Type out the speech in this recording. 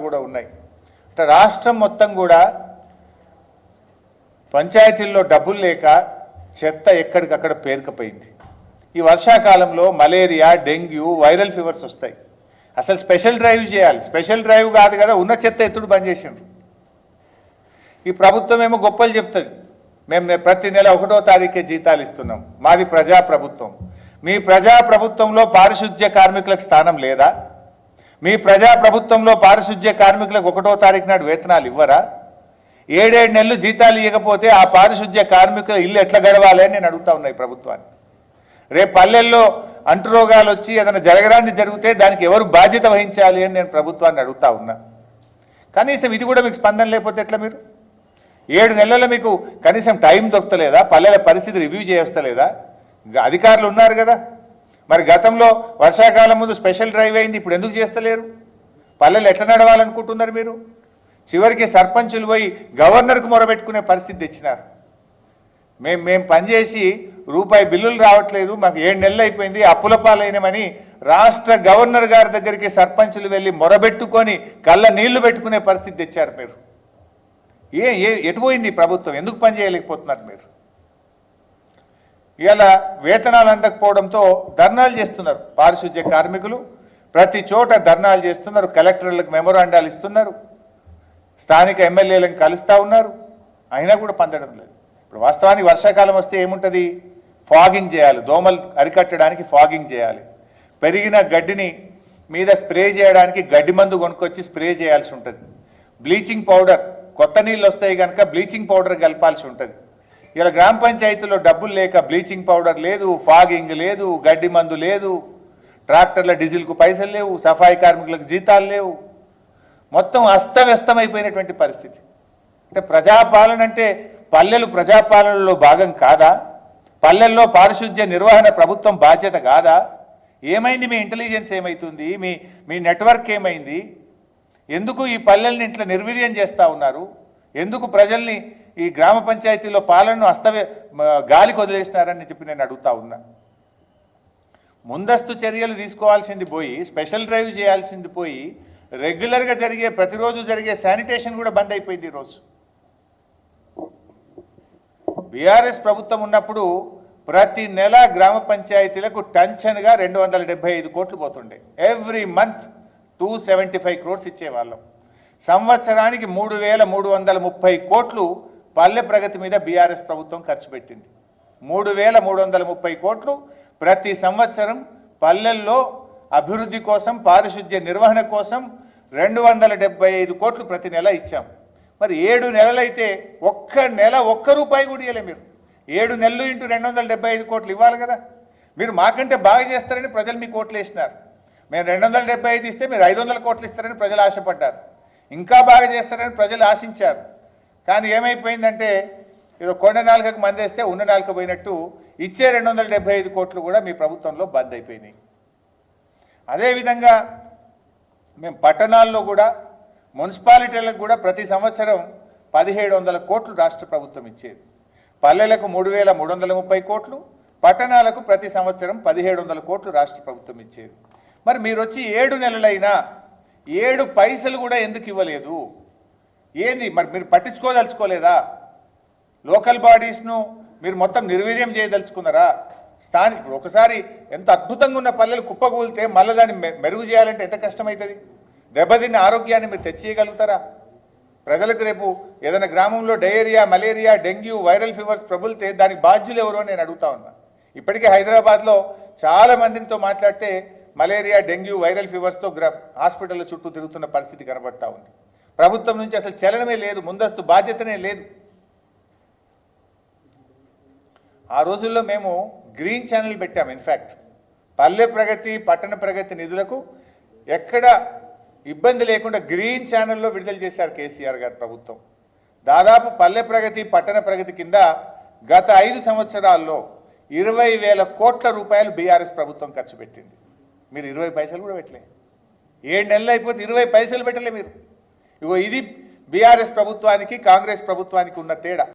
కూడా ఉన్నాయి. అంటే రాష్ట్రం మొత్తం కూడా పంచాయతీల్లో డబ్బులు లేక చెత్త ఎక్కడికక్కడ పేరుకపోయింది. ఈ వర్షాకాలంలో మలేరియా డెంగ్యూ వైరల్ ఫీవర్స్ వస్తాయి. అసలు స్పెషల్ డ్రైవ్ చేయాలి. స్పెషల్ డ్రైవ్ కాదు కదా ఉన్న చెత్త ఎత్తుడు బంద్ చేసిండ్రు. ఈ ప్రభుత్వం ఏమో గొప్పలు చెప్తుంది. మేము ప్రతి నెల ఒకటో తారీఖే జీతాలు ఇస్తున్నాం. మాది ప్రజా ప్రభుత్వం మీ ప్రజా ప్రభుత్వంలో పారిశుద్ధ్య కార్మికులకు స్థానం లేదా? మీ ప్రజా ప్రభుత్వంలో పారిశుధ్య కార్మికులకు ఒకటో తారీఖు నాడు వేతనాలు ఇవ్వరా? ఏడేడు నెలలు జీతాలు ఇవ్వకపోతే ఆ పారిశుధ్య కార్మికుల ఇల్లు ఎట్లా గడవాలి అని నేను అడుగుతా ఉన్నాయి ప్రభుత్వాన్ని. రేపు పల్లెల్లో అంటురోగాలు వచ్చి ఏదైనా జరగరాంది జరిగితే దానికి ఎవరు బాధ్యత వహించాలి అని నేను ప్రభుత్వాన్ని అడుగుతా ఉన్నా. కనీసం ఇది కూడా మీకు స్పందన లేకపోతే ఎట్లా మీరు? ఏడు నెలల్లో మీకు కనీసం టైం దొరకలేదా పల్లెల పరిస్థితి రివ్యూ చేయస్తలేదా అధికారులు ఉన్నారు కదా. మరి గతంలో వర్షాకాలం ముందు స్పెషల్ డ్రైవ్ అయింది ఇప్పుడు ఎందుకు చేస్తలేరు? పల్లెలు ఎట్లా నడవాలనుకుంటున్నారు మీరు? చివరికి సర్పంచులు పోయి గవర్నర్కు మొరబెట్టుకునే పరిస్థితి తెచ్చినారు. మేము మేము పనిచేసి రూపాయి బిల్లులు రావట్లేదు మాకు ఏడు నెలలు అయిపోయింది అప్పుల పాలైనమని రాష్ట్ర గవర్నర్ గారి దగ్గరికి సర్పంచులు వెళ్ళి మొరబెట్టుకొని కళ్ళ నీళ్ళు పెట్టుకునే పరిస్థితి తెచ్చారు మీరు. ఏ ఏ ఎటు పోయింది ప్రభుత్వం? ఎందుకు పని చేయలేకపోతున్నారు మీరు? ఇవాళ వేతనాలు అందకపోవడంతో ధర్నాలు చేస్తున్నారు. పారిశుద్ధ్య కార్మికులు ప్రతి చోట ధర్నాలు చేస్తున్నారు. కలెక్టర్లకు మెమోరాండాలు ఇస్తున్నారు. స్థానిక ఎమ్మెల్యేలను కలుస్తూ ఉన్నారు. అయినా కూడా పొందడం లేదు. ఇప్పుడు వాస్తవానికి వర్షాకాలం వస్తే ఏముంటుంది? ఫాగింగ్ చేయాలి. దోమలు అరికట్టడానికి ఫాగింగ్ చేయాలి. పెరిగిన గడ్డిని మీద స్ప్రే చేయడానికి గడ్డి మందు కొనుక్కొచ్చి స్ప్రే చేయాల్సి ఉంటుంది. బ్లీచింగ్ పౌడర్ కొత్త నీళ్ళు వస్తాయి కనుక బ్లీచింగ్ పౌడర్ కలపాల్సి ఉంటుంది. ఇలా గ్రామ పంచాయతీలో డబ్బులు లేక బ్లీచింగ్ పౌడర్ లేదు ఫాగింగ్ లేదు గడ్డి మందు లేదు ట్రాక్టర్ల డీజిల్కు పైసలు లేవు సఫాయి కార్మికులకు జీతాలు లేవు. మొత్తం అస్తవ్యస్తమైపోయినటువంటి పరిస్థితి. అంటే ప్రజాపాలన అంటే పల్లెలు ప్రజాపాలనలో భాగం కాదా? పల్లెల్లో పారిశుద్ధ్య నిర్వహణ ప్రభుత్వం బాధ్యత కాదా? ఏమైంది? మీ ఇంటెలిజెన్స్ ఏమైతుంది? మీ మీ నెట్వర్క్ ఏమైంది? ఎందుకు ఈ పల్లెల్ని ఇట్లా నిర్వీర్యం చేస్తూ ఉన్నారు? ఎందుకు ప్రజల్ని ఈ గ్రామ పంచాయతీలో పాలనను అస్తవ్య గాలికి వదిలేసినారని చెప్పి నేను అడుగుతా ఉన్నా. ముందస్తు చర్యలు తీసుకోవాల్సింది పోయి స్పెషల్ డ్రైవ్ చేయాల్సింది పోయి రెగ్యులర్గా జరిగే ప్రతిరోజు జరిగే శానిటేషన్ కూడా బంద్ అయిపోయింది ఈరోజు బీఆర్ఎస్ ప్రభుత్వం ఉన్నప్పుడు ప్రతి నెల గ్రామ పంచాయతీలకు టెన్షన్గా రెండు వందల డెబ్బై ఐదు కోట్లు పోతుండే. Every month two seventy five crores ఇచ్చేవాళ్ళం. సంవత్సరానికి మూడు వేల మూడు వందల ముప్పై కోట్లు పల్లె ప్రగతి మీద బీఆర్ఎస్ ప్రభుత్వం ఖర్చు పెట్టింది. మూడు వేల మూడు వందల ముప్పై కోట్లు ప్రతి సంవత్సరం పల్లెల్లో అభివృద్ధి కోసం పారిశుద్ధ్య నిర్వహణ కోసం రెండు వందల డెబ్బై ఐదు కోట్లు ప్రతి నెల ఇచ్చాం. మరి ఏడు నెలలైతే ఒక్క నెల ఒక్క రూపాయి కూడా ఇవ్వలే మీరు. ఏడు నెలలు ఇంటూ రెండు వందల డెబ్బై ఐదు కోట్లు ఇవ్వాలి కదా. మీరు మాకంటే బాగా చేస్తారని ప్రజలు మీకు ఓట్లు వేసినారు. మేము రెండు వందల డెబ్బై ఐదు ఇస్తే మీరు ఐదు వందల కోట్లు ఇస్తారని ప్రజలు ఆశపడ్డారు. ఇంకా బాగా చేస్తారని ప్రజలు ఆశించారు. కానీ ఏమైపోయిందంటే ఏదో కొండ నాలుకకు మందేస్తే ఉన్న నాలుక పోయినట్టు ఇచ్చే రెండు వందల డెబ్బై ఐదు కోట్లు కూడా మీ ప్రభుత్వంలో బంద్ అయిపోయినాయి. అదేవిధంగా మేము పట్టణాల్లో కూడా మున్సిపాలిటీలకు కూడా ప్రతి సంవత్సరం పదిహేడు వందల కోట్లు రాష్ట్ర ప్రభుత్వం ఇచ్చేది. పల్లెలకు మూడు వేల మూడు వందల ముప్పై కోట్లు పట్టణాలకు ప్రతి సంవత్సరం పదిహేడు వందల కోట్లు రాష్ట్ర ప్రభుత్వం ఇచ్చేది. మరి మీరు వచ్చి ఏడు నెలలైనా ఏడు పైసలు కూడా ఎందుకు ఇవ్వలేదు? ఏంది? మరి మీరు పట్టించుకోదలుచుకోలేదా? లోకల్ బాడీస్ను మీరు మొత్తం నిర్వీర్యం చేయదలుచుకున్నారా? స్థానిక ఇప్పుడు ఒకసారి ఎంత అద్భుతంగా ఉన్న పల్లెలు కుప్పకూలితే మళ్ళీ దాన్ని మె- మెరుగు చేయాలంటే ఎంత కష్టమవుతుంది దెబ్బతిన్న ఆరోగ్యాన్ని మీరు తెచ్చేయగలుగుతారా? ప్రజలకు రేపు ఏదైనా గ్రామంలో diarrhoea malaria dengue viral fevers ప్రబులితే దానికి బాధ్యులు ఎవరో నేను అడుగుతా ఉన్నా. ఇప్పటికే హైదరాబాద్లో చాలా మందితో మాట్లాడితే మలేరియా డెంగ్యూ వైరల్ ఫీవర్స్తో గ్ర హాస్పిటల్ చుట్టూ తిరుగుతున్న పరిస్థితి కనబడతా ఉంది. ప్రభుత్వం నుంచి అసలు చలనమే లేదు ముందస్తు బాధ్యతనే లేదు. ఆ రోజుల్లో మేము గ్రీన్ ఛానల్ పెట్టాం ఇన్ఫ్యాక్ట్ పల్లె ప్రగతి పట్టణ ప్రగతి నిధులకు ఎక్కడ ఇబ్బంది లేకుండా గ్రీన్ ఛానల్లో విడుదల చేశారు కేసీఆర్ గారు ప్రభుత్వం. దాదాపు పల్లె ప్రగతి పట్టణ ప్రగతి కింద గత ఐదు సంవత్సరాల్లో ఇరవై వేల కోట్ల రూపాయలు బీఆర్ఎస్ ప్రభుత్వం ఖర్చు పెట్టింది. మీరు ఇరవై పైసలు కూడా పెట్టలే. ఏడు నెలలు అయిపోతే ఇరవై పైసలు పెట్టలే మీరు. ఇగో ఇది బీఆర్ఎస్ ప్రభుత్వానికి కాంగ్రెస్ ప్రభుత్వానికి ఉన్న తేడా.